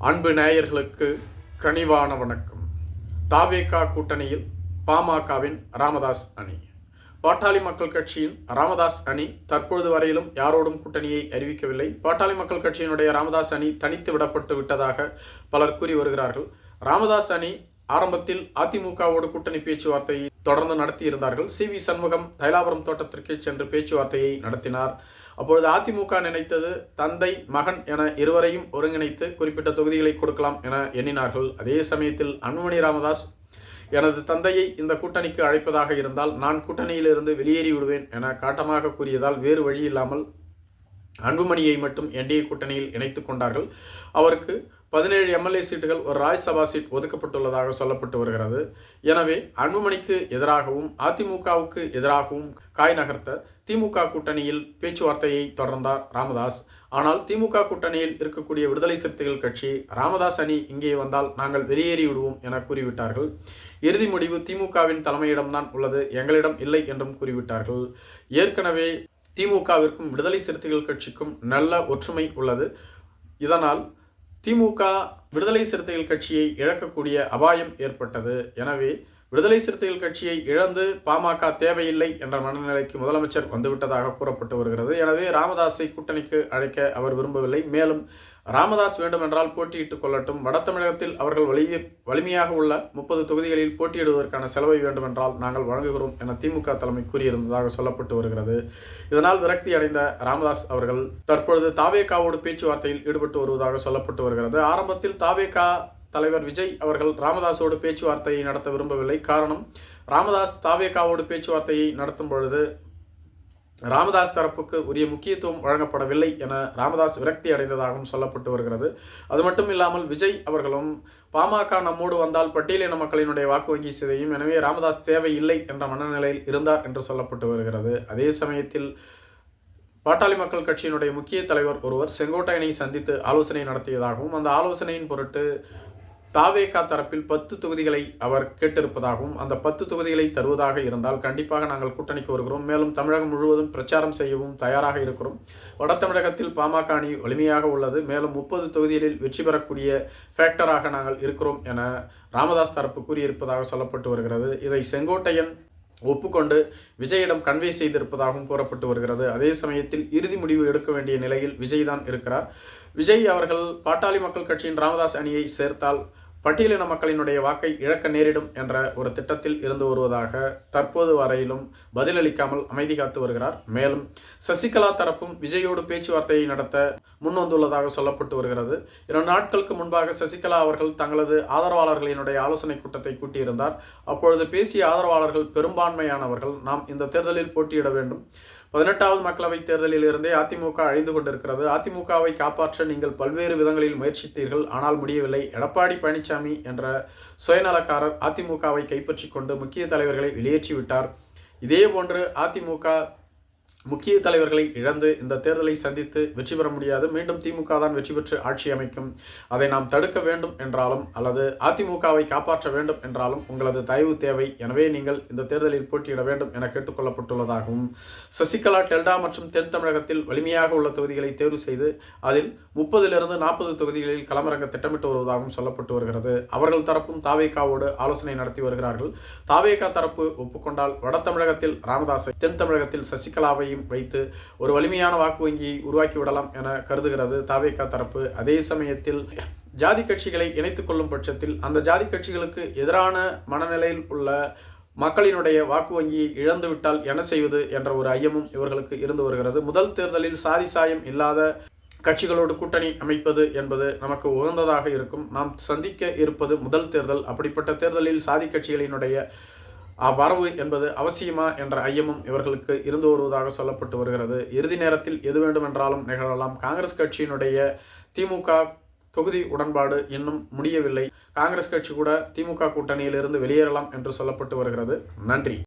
அன்பு நேயர்களுக்கு கனிவான வணக்கம். தாவேகா கூட்டணியில் பாமகவின் ராமதாஸ் அணி. பாட்டாளி மக்கள் கட்சியின் ராமதாஸ் அணி தற்பொழுது வரையிலும் யாரோடும் கூட்டணியை அறிவிக்கவில்லை. பாட்டாளி மக்கள் கட்சியினுடைய ராமதாஸ் அணி தனித்து விடப்பட்டு விட்டதாக பலர் கூறி வருகிறார்கள். ராமதாஸ் அணி ஆரம்பத்தில் அதிமுகவோடு கூட்டணி பேச்சுவார்த்தையை தொடர்ந்து நடத்தியிருந்தார்கள். சி. வி. சண்முகம் தைலாபுரம் தோட்டத்திற்கு சென்று பேச்சுவார்த்தையை நடத்தினார். அப்பொழுது அதிமுக நினைத்தது தந்தை மகன் என இருவரையும் ஒருங்கிணைத்து குறிப்பிட்ட தொகுதிகளை கொடுக்கலாம் என எண்ணினார்கள். அதே சமயத்தில் அன்புமணி ராமதாஸ் எனது தந்தையை இந்த கூட்டணிக்கு அழைப்பதாக இருந்தால் நான் கூட்டணியிலிருந்து வெளியேறி விடுவேன் என காட்டமாக கூறியதால் வேறு வழி இல்லாமல் அன்புமணியை மட்டும் என்டிஏ கூட்டணியில் இணைத்துக் கொண்டார்கள். அவருக்கு பதினேழு எம்எல்ஏ சீட்டுகள் ஒரு ராஜ்யசபா சீட் ஒதுக்கப்பட்டுள்ளதாக சொல்லப்பட்டு வருகிறது. எனவே அன்புமணிக்கு எதிராகவும் அதிமுகவுக்கு எதிராகவும் காய் நகர்த்த திமுக கூட்டணியில் பேச்சுவார்த்தையை தொடர்ந்தார் ராமதாஸ். ஆனால் திமுக கூட்டணியில் இருக்கக்கூடிய விடுதலை சிறுத்தைகள் கட்சி ராமதாஸ் அணி இங்கே வந்தால் நாங்கள் வெளியேறி விடுவோம் என கூறிவிட்டார்கள். இறுதி முடிவு திமுகவின் தலைமையிடம்தான் உள்ளது எங்களிடம் இல்லை என்றும் கூறிவிட்டார்கள். ஏற்கனவே திமுகவிற்கும் விடுதலை சிறுத்தைகள் கட்சிக்கும் நல்ல ஒற்றுமை உள்ளது. இதனால் திமுக விடுதலை சிறுத்தைகள் கட்சியை இழக்கக்கூடிய அபாயம் ஏற்பட்டது. எனவே விடுதலை சிறுத்தைகள் கட்சியை இழந்து பாமக தேவையில்லை என்ற மனநிலைக்கு முதலமைச்சர் வந்துவிட்டதாக கூறப்பட்டு வருகிறது. எனவே ராமதாஸை கூட்டணிக்கு அழைக்க அவர் விரும்பவில்லை. மேலும் ராமதாஸ் வேண்டுமென்றால் போட்டியிட்டுக் கொள்ளட்டும். வட தமிழகத்தில் அவர்கள் வலிய வலிமையாக உள்ள முப்பது தொகுதிகளில் போட்டியிடுவதற்கான செலவை வேண்டுமென்றால் நாங்கள் வழங்குகிறோம் என திமுக தலைமை கூறியிருந்ததாக சொல்லப்பட்டு வருகிறது. இதனால் விரக்தி அடைந்த ராமதாஸ் அவர்கள் தற்பொழுது தாவேகாவோடு பேச்சுவார்த்தையில் ஈடுபட்டு வருவதாக சொல்லப்பட்டு வருகிறது. ஆரம்பத்தில் தாவேகா தலைவர் விஜய் அவர்கள் ராமதாஸோடு பேச்சுவார்த்தையை நடத்த விரும்பவில்லை. காரணம் ராமதாஸ் தாவேகாவோடு பேச்சுவார்த்தையை நடத்தும் பொழுது ராமதாஸ் தரப்புக்கு உரிய முக்கியத்துவம் வழங்கப்படவில்லை என ராமதாஸ் விரக்தி அடைந்ததாகவும் சொல்லப்பட்டு வருகிறது. அது மட்டும் இல்லாமல் விஜய் அவர்களும் பாமக நம்மோடு வந்தால் பட்டியலின மக்களினுடைய வாக்கு வங்கி சிதையும் எனவே ராமதாஸ் தேவையில்லை என்ற மனநிலையில் இருந்தார் என்று சொல்லப்பட்டு வருகிறது. அதே சமயத்தில் பாட்டாளி மக்கள் கட்சியினுடைய முக்கிய தலைவர் ஒருவர் செங்கோட்டையனை சந்தித்து ஆலோசனை நடத்தியதாகவும் அந்த ஆலோசனையின் பொருட்டு தாவேகா தரப்பில் பத்து தொகுதிகளை அவர் கேட்டிருப்பதாகவும் அந்த பத்து தொகுதிகளை தருவதாக இருந்தால் கண்டிப்பாக நாங்கள் கூட்டணிக்கு வருகிறோம். மேலும் தமிழகம் முழுவதும் பிரச்சாரம் செய்யவும் தயாராக இருக்கிறோம். வட தமிழகத்தில் பாமக அணி வலிமையாக உள்ளது. மேலும் முப்பது தொகுதிகளில் வெற்றி பெறக்கூடிய ஃபேக்டராக நாங்கள் இருக்கிறோம் என ராமதாஸ் தரப்பு கூறியிருப்பதாக சொல்லப்பட்டு வருகிறது. இதை செங்கோட்டையன் ஒப்புக்கொண்டு விஜயிடம் கன்வே செய்திருப்பதாகவும் கூறப்பட்டு வருகிறது. அதே சமயத்தில் இறுதி முடிவு எடுக்க வேண்டிய நிலையில் விஜய் தான் இருக்கிறார். விஜய் அவர்கள் பாட்டாளி மக்கள் கட்சியின் ராமதாஸ் அணியை சேர்த்தால் பட்டியலின மக்களினுடைய வாக்கை இழக்க நேரிடும் என்ற ஒரு திட்டத்தில் இருந்து வருவதாக தற்போது வரையிலும் பதிலளிக்காமல் அமைதி காத்து வருகிறார். மேலும் சசிகலா தரப்பும் விஜயோடு பேச்சுவார்த்தையை நடத்த முன்வந்துள்ளதாக சொல்லப்பட்டு வருகிறது. இரண்டு நாட்களுக்கு முன்பாக சசிகலா அவர்கள் தங்களது ஆதரவாளர்களினுடைய ஆலோசனை கூட்டத்தை கூட்டியிருந்தார். அப்பொழுது பேசிய ஆதரவாளர்கள் பெரும்பான்மையானவர்கள். நாம் இந்த தேர்தலில் போட்டியிட வேண்டும். பதினெட்டாவது மக்களவைத் தேர்தலில் இருந்தே அதிமுக அழிந்து கொண்டிருக்கிறது. அதிமுகவை காப்பாற்ற நீங்கள் பல்வேறு விதங்களில் முயற்சித்தீர்கள். ஆனால் முடியவில்லை. எடப்பாடி பழனிசாமி என்ற சுயநலக்காரர் அதிமுகவை கைப்பற்றி கொண்டு முக்கிய தலைவர்களை வெளியேற்றிவிட்டார். இதே போன்று அதிமுக முக்கிய தலைவர்களை இழந்து இந்த தேர்தலை சந்தித்து வெற்றி பெற முடியாது. மீண்டும் திமுக தான் வெற்றி பெற்று ஆட்சி அமைக்கும். அதை நாம் தடுக்க வேண்டும் என்றாலும் அல்லது அதிமுகவை காப்பாற்ற வேண்டும் என்றாலும் உங்களது தயவு தேவை. எனவே நீங்கள் இந்த தேர்தலில் போட்டியிட வேண்டும் என கேட்டுக்கொள்ளப்பட்டுள்ளதாகவும் சசிகலா டெல்டா மற்றும் தென் தமிழகத்தில் வலிமையாக உள்ள தொகுதிகளை தேர்வு செய்து அதில் முப்பதிலிருந்து நாற்பது தொகுதிகளில் களமிறங்க திட்டமிட்டு வருவதாகவும் சொல்லப்பட்டு வருகிறது. அவர்கள் தரப்பும் தாவேகாவோடு ஆலோசனை நடத்தி வருகிறார்கள். தாவேகா தரப்பு ஒப்புக்கொண்டால் வட தமிழகத்தில் ராமதாஸை தென் தமிழகத்தில் சசிகலாவையும் வைத்து ஒரு வலிமையான வாக்கு வங்கியை உருவாக்கி விடலாம் என கருதுகிறது தாவேகா தரப்பு. அதே சமயத்தில் ஜாதி கட்சிகளை இணைத்துக் கொள்ளும் பட்சத்தில் அந்த ஜாதி கட்சிகளுக்கு எதிரான மனநிலையில் உள்ள மக்களினுடைய வாக்கு வங்கியை இழந்துவிட்டால் என்ன செய்வது என்ற ஒரு ஐயமும் இவர்களுக்கு இருந்து வருகிறது. முதல் தேர்தலில் சாதி சாயம் இல்லாத கட்சிகளோடு கூட்டணி அமைப்பது என்பது நமக்கு உகந்ததாக இருக்கும். நாம் சந்திக்க இருப்பது முதல் தேர்தல். அப்படிப்பட்ட தேர்தலில் சாதி கட்சிகளினுடைய வரவு என்பது அவசியமா என்ற ஐயமும் இவர்களுக்கு இருந்து வருவதாக சொல்லப்பட்டு வருகிறது. இறுதி நேரத்தில் எது வேண்டுமென்றாலும் நிகழலாம். காங்கிரஸ் கட்சியினுடைய திமுக தொகுதி உடன்பாடு இன்னும் முடியவில்லை. காங்கிரஸ் கட்சி கூட திமுக கூட்டணியிலிருந்து வெளியேறலாம் என்று சொல்லப்பட்டு வருகிறது. நன்றி.